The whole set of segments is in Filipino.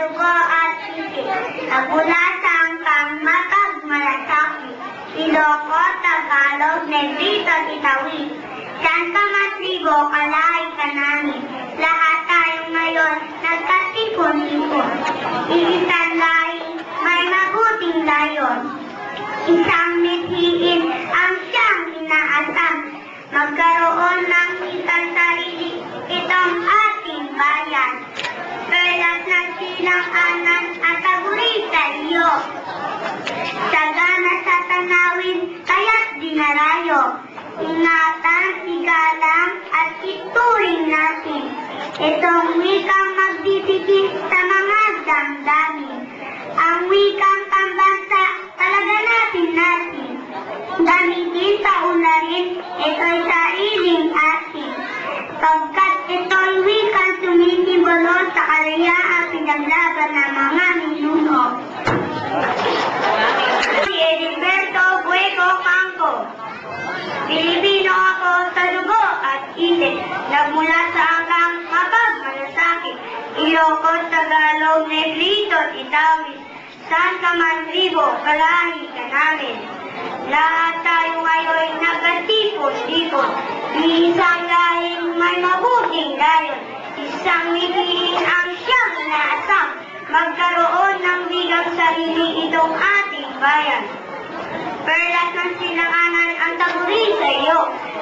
Dugo at isip. Nagmula sa angkang mapagmalasakit. Iloco, Tagalog, Negrito, Titawi. Santa Matribo, Kalay ka namin. Lahat tayo ngayon nagkatipon-tipon. Iisang lahi, may mabuting layon. Isang mithiin ang siyang inaasam. Magkaroon ng isang sarili itong ating bayan. Silang anan at aguri sa iyo. Sagana sa tanawin, kaya't dinarayo. Ingatan, igalang, at ituring natin. Itong wikang magdidikit sa mga damdamin. Ang wikang pambansa, talaga natin natin. Gamitin sa ularin, ito'y sariling atin. Pagkat ito'y wikang sumisimbolo sa kalayaang pinaglaban ng mga minuno. Si Edilberto Bueco Campo. Pilipino ako sa dugo at isip. Nagmula sa angkang mapagmalasakit. Ilocos, Tagalog, Negrito, Itawis. Santa Mandribo, Kalahi ka namin. Lahat tayo ngayon nagkatipon-tipon. Isang lahing may mabuting dayon. Isang siyang inaasam. Magkaroon ng bigang sarili itong ating bayan. Perlas ng silanganan ang taguri sa iyo.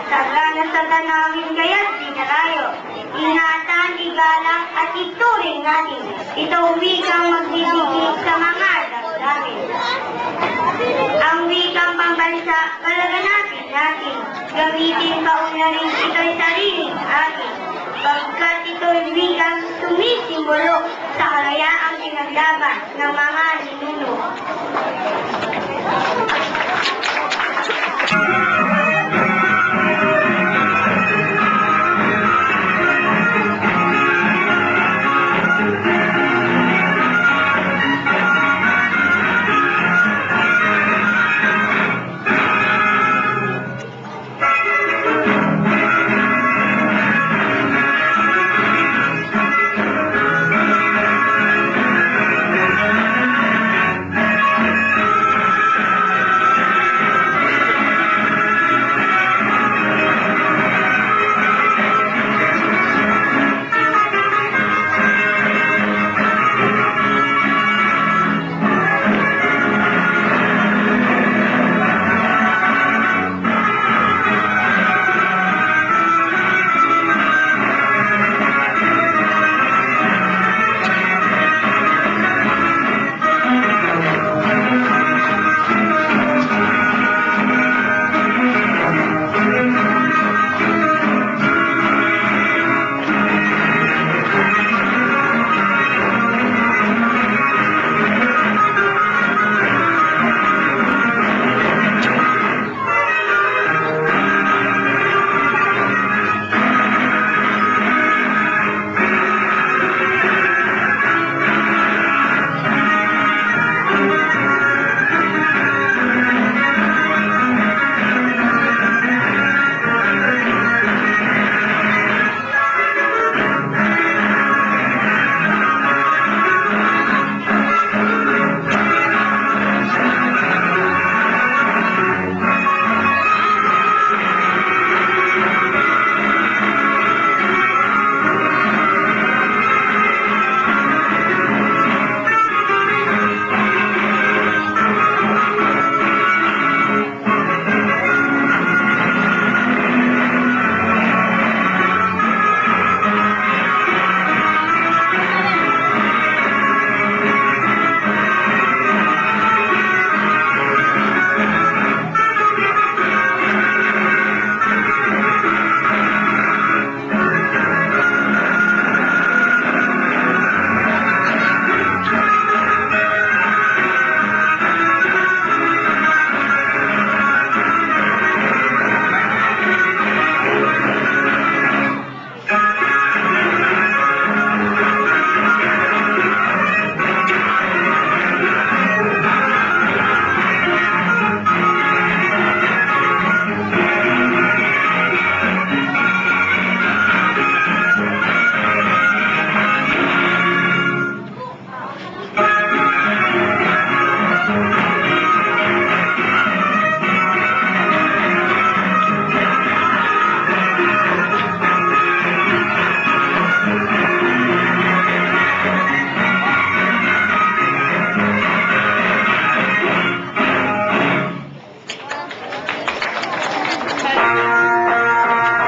Sagana sa tanawin kaya't dinarayo. Ingatan, igalang at ituring natin. Ito wikang magdidikit sa mga damdamin. Ang wikang pambansa, talaga natin. Gamitin paunarin ito'y sariling atin. Pagkat ito'y wikang sumisimbolo sa kalayaang pinaglaban ng mga ninuno.